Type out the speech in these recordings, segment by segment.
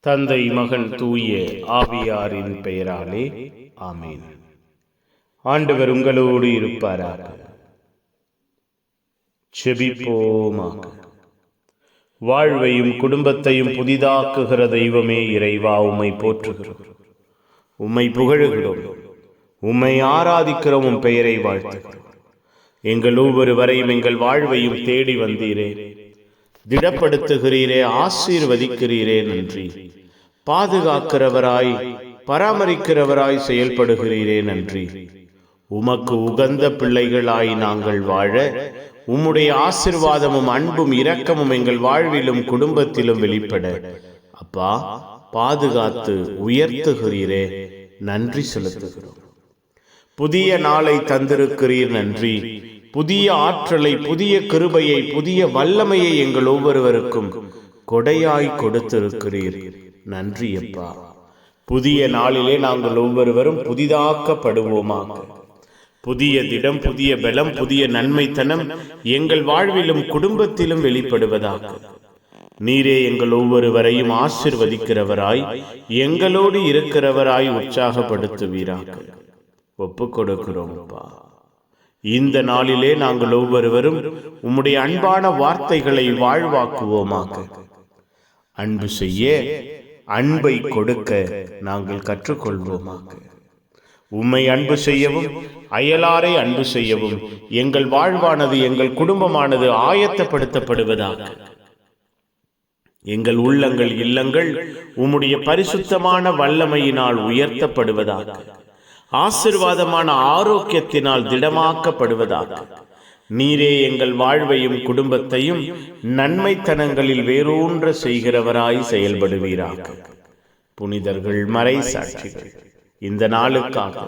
தந்தை மகன் தூய ஆவியாரின் பெயராலே ஆமீன். ஆண்டவர் உங்களோடு இருப்பாராக. செபிப்போமாக. வாழ்வையும் குடும்பத்தையும் புதிதாக்குகிற தெய்வமே இறைவா உம்மை போற்றுகிறோம். உம்மை புகழுகிறோம். உம்மை ஆராதிக்கிறோம் உம் பெயரை வாழ்த்துகிறோம். எங்கள் ஒவ்வொருவரையும் எங்கள் வாழ்வையும் தேடி வந்தீரே. திடப்படுத்துகிறீரே ஆசீர்வதிக்கிறீரே நன்றி. பாதுகாக்கிறவராய் பராமரிக்கிறவராய் செயல்படுகிறீரே நன்றி. உமக்கு உகந்த பிள்ளைகளாய் நாங்கள் வாழ உம்முடைய ஆசிர்வாதமும் அன்பும் இரக்கமும் எங்கள் வாழ்விலும் குடும்பத்திலும் வெளிப்பட. அப்பா பாதுகாத்து உயர்த்துகிறீரே. நன்றி செலுத்துகிறோம். புதிய நாளை தந்திருக்கிறீர் நன்றி. புதிய ஆற்றலை புதிய கிருபையை புதிய வல்லமையை எங்கள் ஒவ்வொருவருக்கும் கொடையாய் கொடுத்திருக்கிறீர். நன்றி அப்பா. புதிய நாளிலே நாங்கள் ஒவ்வொருவரும் புதிதாக்கப்படுவோமாக புதிய திடம் புதிய பலம் புதிய நன்மைத்தனம் எங்கள் வாழ்விலும் குடும்பத்திலும் வெளிப்படுவதாக. நீரே எங்கள் ஒவ்வொருவரையும் ஆசிர்வதிக்கிறவராய் எங்களோடு இருக்கிறவராய் உற்சாகப்படுத்துவீராக. ஒப்பு கொடுக்கிறோம்ப்பா இந்த நாளிலே நாங்கள் ஒவ்வொருவரும் உம்முடைய அன்பான வார்த்தைகளை வாழ்வாக்குவோமாக. அன்பு செய்ய அன்பை கொடுக்க நாங்கள் கற்றுக்கொள்வோமாக. உம்மை அன்பு செய்யவும் அயலாரை அன்பு செய்யவும் எங்கள் வாழ்வானது எங்கள் குடும்பமானது ஆயத்தப்படுத்தப்படுவதாக. எங்கள் உள்ளங்கள் இல்லங்கள் உம்முடைய பரிசுத்தமான வல்லமையினால் உயர்த்தப்படுவதாக. ஆசிர்வாதமான ஆரோக்கியத்தினால் திடமாக்கப்படுவதாக. நீரே எங்கள் வாழ்வையும் குடும்பத்தையும் நன்மைத்தனங்களில் வேரூன்ற செய்கிறவராய் செயல்படுவீராக. புனிதர்கள் மறை சாட்சிகள். இந்த நாளுக்காக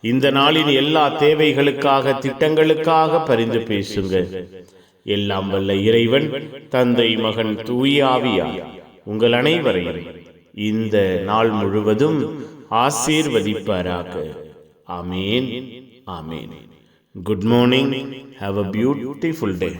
இந்த நாளின் எல்லா தேவைகளுக்காக திட்டங்களுக்காக பரிந்து பேசுங்க எல்லாம் வல்ல இறைவன் தந்தை மகன் தூயாவியா உங்கள் அனைவரையும் இந்த நாள் முழுவதும் ആശീർവദിപ്പാരാക്ക് amen amen good morning have a beautiful day